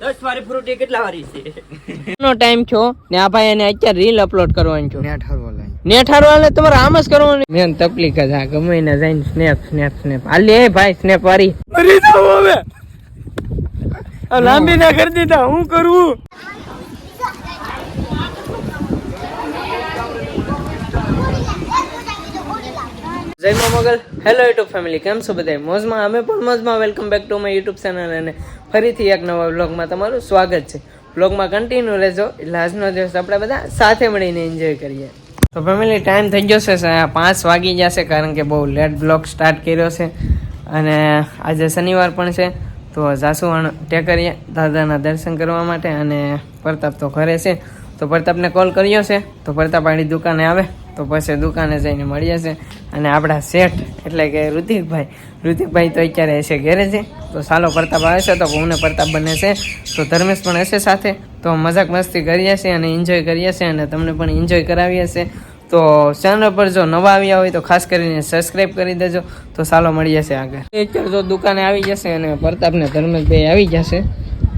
દસ વાળી ફ્રૂટી કેટલા વાળી છે? નો ટાઈમ છો ને આ ભાઈ એને અત્યારે રીલ અપલોડ કરવાની છો. નેટ હરવો નેટ હારવાલે તમારે આમ જ કરવાનું? મેન તકલીફ જ આ ગમે ને જઈને સ્નેપ સ્નેપ સ્નેપ હાલી એ ભાઈ સ્નેપ વાળી. મરી જાવ હવે. લાંબી ના કરી દીધા હું કરવું જય મોગલ. હેલો યુટ્યુબ ફેમિલી કેમ છો બધા મોજમાં, અમે પણ મોજમાં. Welcome back to my YouTube channel અને ફરીથી એક નવા વ્લોગમાં તમારું સ્વાગત છે. વ્લોગમાં કન્ટિન્યુ રહેજો, એટલે આજનો દિવસ આપણે બધા સાથે મળીને એન્જોય કરીએ. તો ફેમિલી ટાઈમ થઈ ગયો છે પાંચ વાગી જશે કારણ કે બહુ લેટ બ્લોગ સ્ટાર્ટ કર્યો છે. અને આજે શનિવાર પણ છે, તો જાસુવાણ ટેકરીએ દાદાના દર્શન કરવા માટે અને પ્રતાપ તો ઘરે છે. તો પ્રતાપને કોલ કર્યો છે, તો પ્રતાપ આડી દુકાને આવે. તો પછી દુકાને જઈને મળીએ છે અને આપણા શેઠ એટલે કે ઋતિકભાઈ ઋતિકભાઈ તો અત્યારે હશે ઘેરે છે તો સાલો પ્રતાપ આવે છે તો હું પ્રતાપ બને છે. તો ધર્મેશ પણ હશે સાથે. તો મજાક મસ્તી કરીએ છીએ અને એન્જોય કરીએ છીએ અને તમને પણ એન્જોય કરાવીએ છીએ તો ચેનલ પર જો નવા આવ્યા હોય તો ખાસ કરીને સબસ્ક્રાઈબ કરી દેજો. તો સાલો મળીએ છીએ આગળ. અત્યારે જો દુકાને આવી જશે અને પ્રતાપને ધર્મેશભાઈ આવી જશે.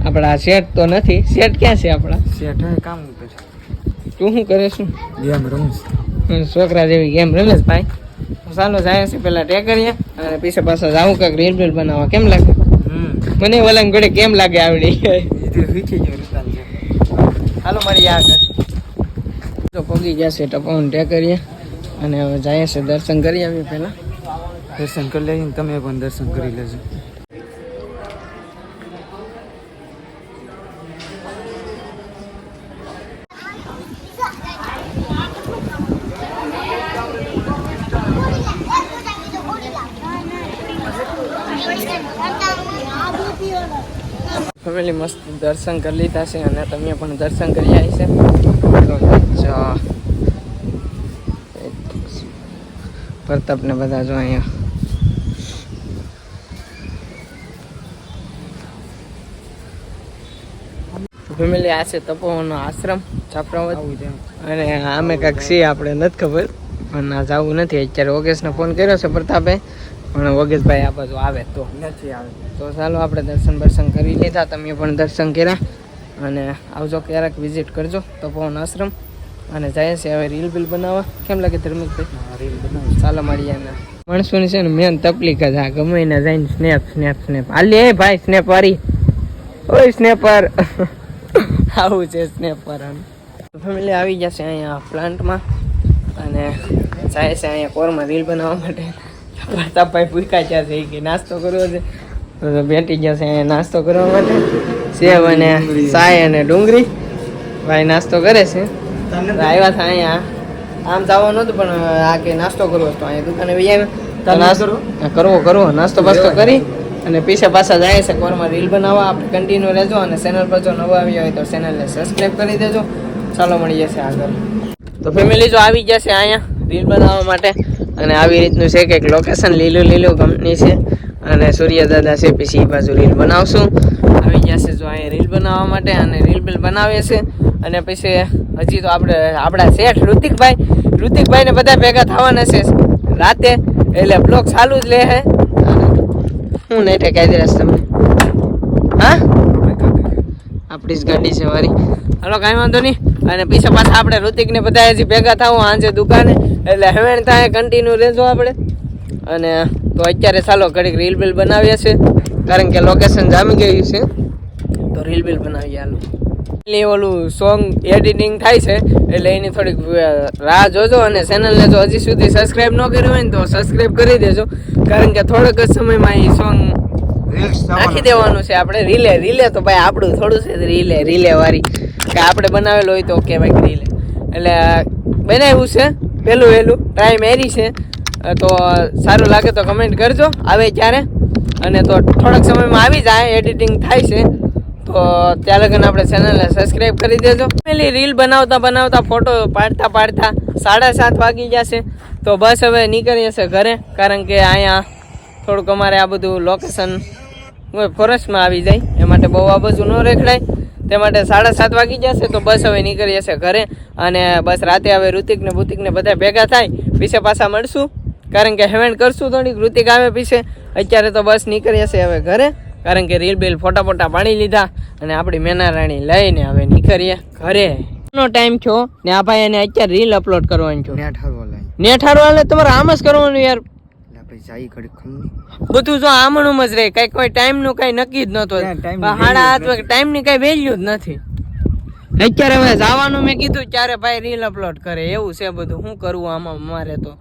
આપણા શેઠ તો નથી. શેઠ ક્યાં છે આપણા? શેઠ કામ કરે તું શું કરે છું? ગેમ રમું છોકરા જેવી ગેમ રમેશ ભાઈ હું ચાલો જાય છે પેલા ટેકરીએ અને પીછે પાછા જાવું કાંઈક રીલ બીલ બનાવવા. કેમ લાગે? મને ઓલા ગડે કેમ લાગે આવડી? હાલો મારી આગળ. તો પગી ગયા છે ટપાઉન ટેકરીએ અને હવે જાય છે દર્શન કરી આવીએ પહેલાં. દર્શન કરી લઈએ તમે પણ દર્શન કરી લેજો. ફેમિલી મસ્ત દર્શન કરી લીધા છે અને તમે પણ દર્શન કરી આવી છે. તો ચા પ્રતાપ ને બધા જો અહીંયા. ફેમિલી આ છે તપોવનનો આશ્રમ છાપરાવત અને આમે કાંક છીએ આપણે નથી ખબર. પણ ના જવું નથી. અત્યારે ઓગેશને ફોન કર્યો છે પ્રતાપે. પણ ઓગેશભાઈ આ બાજુ આવે તો. નથી આવે. તો ચાલો આપણે દર્શન બર્શન કરી લીધા તમે પણ દર્શન કર્યા. અને આવજો ક્યારેક વિઝિટ કરજો તપોવન આશ્રમ. અને જાય છે હવે રીલ બિલ બનાવવા. કેમ લાગે ધર્મિકભાઈ? રીલ બનાવો. ચાલો મળીએ ને માણસોની છે ને મેન તકલીફ જ આ. ગમે એને જઈને સ્નેપ સ્નેપ સ્નેપ હાલે ભાઈ સ્નેપ વાળી. ઓય સ્નેપર આવું છે સ્નેપર ફેમિલી આવી જશે અહીંયા પ્લાન્ટમાં અને જાય છે અહીંયા કોરમાં રીલ બનાવવા માટે. પ્રતાપભાઈ ભૂખ્યા ત્યાં છે કે નાસ્તો કરવો છે. તો બેઠી જશે અહીંયા નાસ્તો કરવા માટે. સેવ અને સાય અને ડુંગળી. ભાઈ નાસ્તો કરે છે. આવ્યા હતા અહીંયા. આમ જવાનું નહોતું પણ આ કે નાસ્તો કરવો હતો અહીંયા દુકાને બી નાસ્તો કરવો કરવો. નાસ્તો બાસ્તો કરી અને પીછા પાછા જાય છે કોરમાં રીલ બનાવવા. આપણે કન્ટિન્યુ રહેજો અને ચેનલ પર જો નવો આવ્યો હોય તો ચેનલને સબસ્ક્રાઈબ કરી દેજો. ચાલો મળી જશે આગળ. તો ફેમિલી જો આવી જશે અહીંયા રીલ બનાવવા માટે. અને આવી રીતનું છે કે લોકેશન લીલું લીલું કંપની છે. અને સૂર્ય દાદા છે, પછી એ બાજુ રીલ બનાવશું. આવી જશે જો અહીંયા રીલ બનાવવા માટે અને રીલ બિલ બનાવીએ છે. અને પછી હજી તો આપણે, આપણા શેઠ ઋતિકભાઈ, ઋતિકભાઈને બધા ભેગા થવાના છે. રાતે, એટલે બ્લોગ ચાલુ જ લે હે. હું નહીં ટેકાઈ દઈશ તમને. હા? આપણી જ ગાડી છે વારી હાલો કાંઈ વાંધો નહીં. અને પૈસા પાછા આપણે ઋતિકને બધા હજી ભેગા થાવું આંજે દુકાને. એટલે હવે થાય કન્ટિન્યુ રહેજો આપણે. અને તો અત્યારે ચાલો ઘડીક રીલ બિલ બનાવીએ છીએ. કારણ કે લોકેશન જામી ગયું છે. તો રીલ બિલ બનાવીએ હાલો. એટલે ઓલું સોંગ એડિટિંગ થાય છે એટલે એની થોડીક રાહ જોજો અને ચેનલને જો હજી સુધી સબસ્ક્રાઈબ ન કર્યું હોય ને તો સબસ્ક્રાઈબ કરી દેજો. કારણ કે થોડોક જ સમયમાં એ સોંગ રીલ્સ નાખી દેવાનું છે આપણે. રીલે રીલે તો ભાઈ આપણું થોડું છે રીલે રીલે વાળી. કે આપણે બનાવેલો હોય તો કે ભાઈ રીલે એટલે, બનાવ્યું છે, પહેલું વહેલું. ટ્રાય મેરી છે. તો સારું લાગે તો કમેન્ટ કરજો. આવે ત્યારે. અને તો થોડાક સમયમાં આવી જાય એડિટિંગ થાય છે. તો ત્યાં લગન આપણે ચેનલને સબસ્ક્રાઈબ કરી દેજો. પેલી રીલ બનાવતા બનાવતા ફોટો પાડતા પાડતા સાડા સાત વાગી જશે. તો બસ હવે નીકળીએ છે ઘરે, કારણ કે અહીંયા થોડુંક અમારે આ બધું લોકેશન ફોરેસ્ટમાં આવી જાય. એ માટે બહુ આ બધું ન રેખડાય. તે માટે સાડા સાત વાગી જશે તો બસ હવે નીકળીએ છે ઘરે અને બસ રાતે હવે ઋતિકને ને બધા ભેગા થાય પીછે પાછા મળશું. કારણ કે હેવેન્ડ કરશું થોડીક ઋતિક આવે પીછે. અત્યારે તો બસ નીકળીએ છે હવે ઘરે. કારણ કે રીલ બિલ ફોટા ફોટા પાણી લીધા અને આપણી મેના રાણી લઈને હવે નીકળીએ ઘરે. નો ટાઈમ છો ને આ ભાઈ એને અત્યારે રીલ અપલોડ કરવાની છો. લાઈ નેટ હારવાલે તમારે આમ જ કરવાનું યાર. એટલે પછી જાય ઘડી ખમની બધું જો આમણું જ રહે. કઈ કોઈ ટાઈમનું કઈ નક્કી જ નતો હાડા હાથ ટાઈમની કઈ વેલ્યુ જ નથી. અત્યારે હવે જવાનું મેં કીધું ત્યારે ભાઈ રીલ અપલોડ કરે. એવું છે બધું. શું કરવું આમાં મારે તો?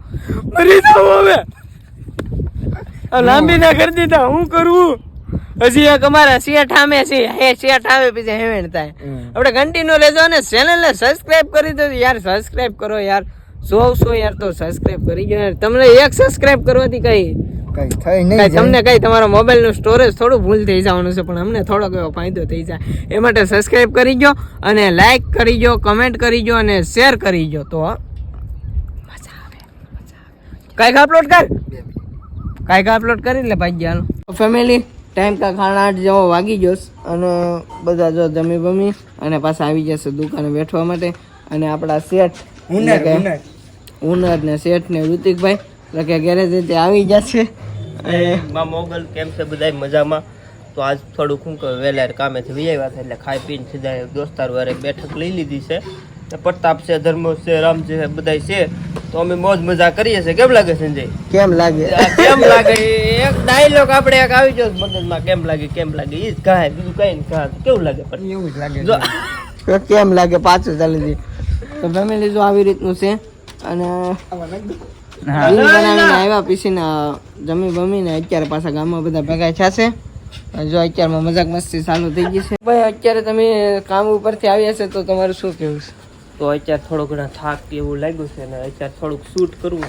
મરી જાવ હવે. લાંબી ના કરી દીધા. શું કરવું હજી એક અમારા શેઠ આમે છે. હે શેઠ આવે પછી હેવેણ થાય. આપણે કન્ટિન્યુ લેજો અને ચેનલને સબસ્ક્રાઇબ કરી દો યાર સબસ્ક્રાઇબ કરો યાર. સો સો યાર તો સબસ્ક્રાઇબ કરી ગયો યાર તમને એક સબસ્ક્રાઇબ કરવાથી કઈ કઈ થઈ કઈ તમને કઈ તમારો મોબાઈલનું સ્ટોરેજ થોડું ભૂલ થઈ જવાનું છે પણ અમને થોડોક એવો ફાયદો થઈ જાય. એ માટે સબસ્ક્રાઇબ કરી દો અને લાઈક કરી દો કમેન્ટ કરી દો અને શેર કરી દો તો મજા આવે મજા આવે. કાંઈક અપલોડ કર. કાંઈક અપલોડ કરી લે ભાઈ ગયા ફેમિલી ટાઈમ કા ખાણા આઠ જેવો વાગી જોશ અને બધા જો જમી બમી અને પાછા આવી જશે દુકાને બેઠવા માટે. અને આપણા શેઠ ઉનર કે ઉનર. ઉનર ને શેઠ ને ઋતિકભાઈ એટલે કે ગેરેજ રીતે આવી જશે. માં મોગલ કેમ છે બધા મજામાં? તો આજ થોડુંક શું કહે વહેલા કામેથી વી આવ્યા હતા એટલે ખાઈ પીને સીધા દોસ્તાર વારે બેઠક લઈ લીધી છે. પ્રતાપ છે ધર્મ છે રામ છે બધા છે. તો અમે મોજ મજા કરીએ છીએ. કેમ લાગે સંજય? કેમ લાગે? કેમ લાગે? એક ડાયલોગ આપણે એક આવી ગયો મગજમાં. કેમ લાગે કેમ લાગે? ઈ જ કહે બીજું કઈ ને કહે કેવું લાગે? પણ એવું જ લાગે જો તો કેમ લાગે? પાછું ચાલી દે તો ફેમિલી જો આવી રીતનું છે અને રીલ બનાવીને આવ્યા પીસીને જમી બમીને અત્યારે પાછા ગામમાં બધા ભેગા થશે અને જો અત્યારમાં મજાક મસ્તી ચાલુ થઈ ગઈ છે. ભાઈ અત્યારે તમે કામ ઉપરથી આવ્યા છે તો તમારું શું કહેવું છે? તો અત્યારે થોડો ઘણા થાક કે એવું લાગ્યું છે ને અત્યારે થોડુંક શૂટ કરવું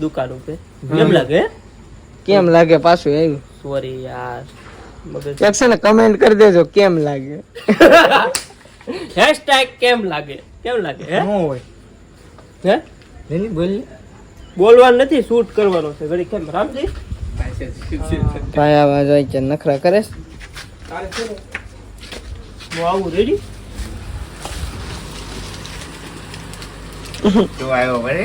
દુકાન ઉપર. કેમ લાગે? કેમ લાગે પાછું આવ્યું? સોરી યાર. મગજ કમેન્ટ કરી દેજો કેમ લાગે? હેશટેગ કેમ લાગે? કેમ લાગે હે? નો હોય. હે? લેની બોલ. બોલવાનું નથી શૂટ કરવાનો છે. ઘડી કેમ રામજી? ભાઈ આવા જાય કે નખરા કરે છે. હું આવું રેડી તો આવ્યો બરે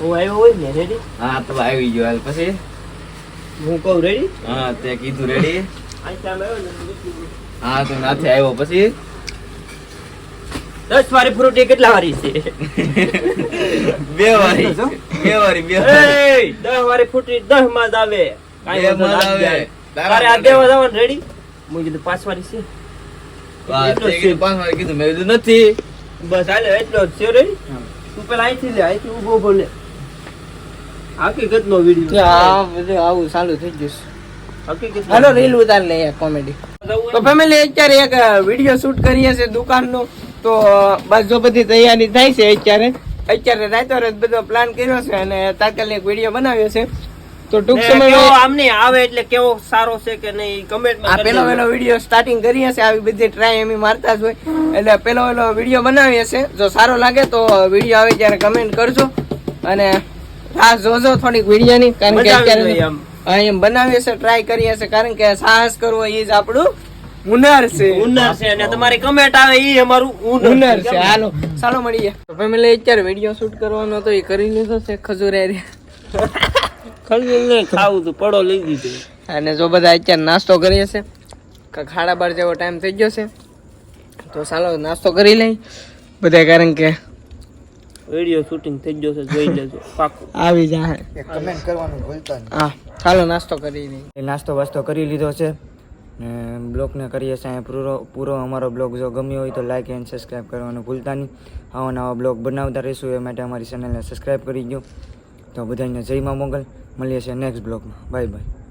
હું આવ્યો હોય ને રેડી હા તો આવી ગયો હાલ પછી. હું કહું રેડી હા તે કીધું રેડી હા તો નાથી આવ્યો પછી. દસ વારી ફ્રૂટી કેટલા વાળી છે? બે વારી. બે વારી બે દસ વારી. ફ્રૂટી દસમાં જ આવે. કાંઈ બે માં ના આવે. તારે આ રેડી કીધું પાંચ વાળી છે. પાંચ વારી કીધું. મેં કીધું નથી. બસ હાલે એટલો જ છે રેડી તું પેલા અહીંથી લે અહીંથી ઊભો ઊભો લે હકીકત નો વીડિયો આ બધું આવું ચાલુ થઈ જશે હકીકત હાલો રીલ ઉતાર લઈએ કોમેડી તો ફેમિલી અત્યારે એક વીડિયો શૂટ કરીએ છે દુકાનનો. તો બસ જો બધી તૈયારી થાય છે અત્યારે. અત્યારે રાતો બધો પ્લાન કર્યો છે અને તાત્કાલિક વીડિયો બનાવ્યો છે. તો ટૂંક સમયમાં આમ આવે એટલે કેવો સારો છે કે નહીં કમેન્ટ આ પેલો પેલો વીડિયો સ્ટાર્ટિંગ કરીએ છે આવી બધી ટ્રાય એમ મારતા જ હોય. એટલે પેલો પેલો વીડિયો બનાવીએ છે જો સારો લાગે તો વીડિયો આવે ત્યારે કમેન્ટ કરજો. અને રાહ જોજો થોડીક વિડીયોની કારણ કે અત્યારે હા એમ બનાવીએ છે ટ્રાય કરીએ છે કારણ કે સાહસ કરવો એ જ આપણું હુનર છે. ઉનર છે અને તમારી કમેન્ટ આવે ઈ અમારું હુનર છે. હાલો. ચાલો મળીએ. ફેમિલી અત્યારે વીડિયો શૂટ કરવાનો તો એ કરી લીધો છે ખજૂર ખંડ નહીં ખાવું તું પડો લઈ દીધો અને જો બધા અત્યારે નાસ્તો કરીએ છે ખાડા બાર જેવો ટાઈમ થઈ ગયો છે તો ચાલો નાસ્તો કરી લઈ. બધા કારણ કે વીડિયો શૂટિંગ થઈ ગયો છે જોઈ લેજો પાકું. આવી જાય કમેન્ટ કરવાનું ભૂલતા નહીં. હા ચાલો નાસ્તો કરી લઈ નાસ્તો વાસ્તો કરી લીધો છે. ને બ્લોગને કરીએ છીએ. પૂરો પૂરો અમારો બ્લોગ જો ગમ્યો હોય તો લાઈક એન્ડ સબસ્ક્રાઈબ કરવાનું ભૂલતા નહીં. આવા નવા બ્લોગ બનાવતા રહીશું. એ માટે અમારી ચેનલને સબસ્ક્રાઈબ કરી દો તો બધાને જય માં મોગલ. મળીએ છીએ નેક્સ્ટ બ્લોગમાં. Bye bye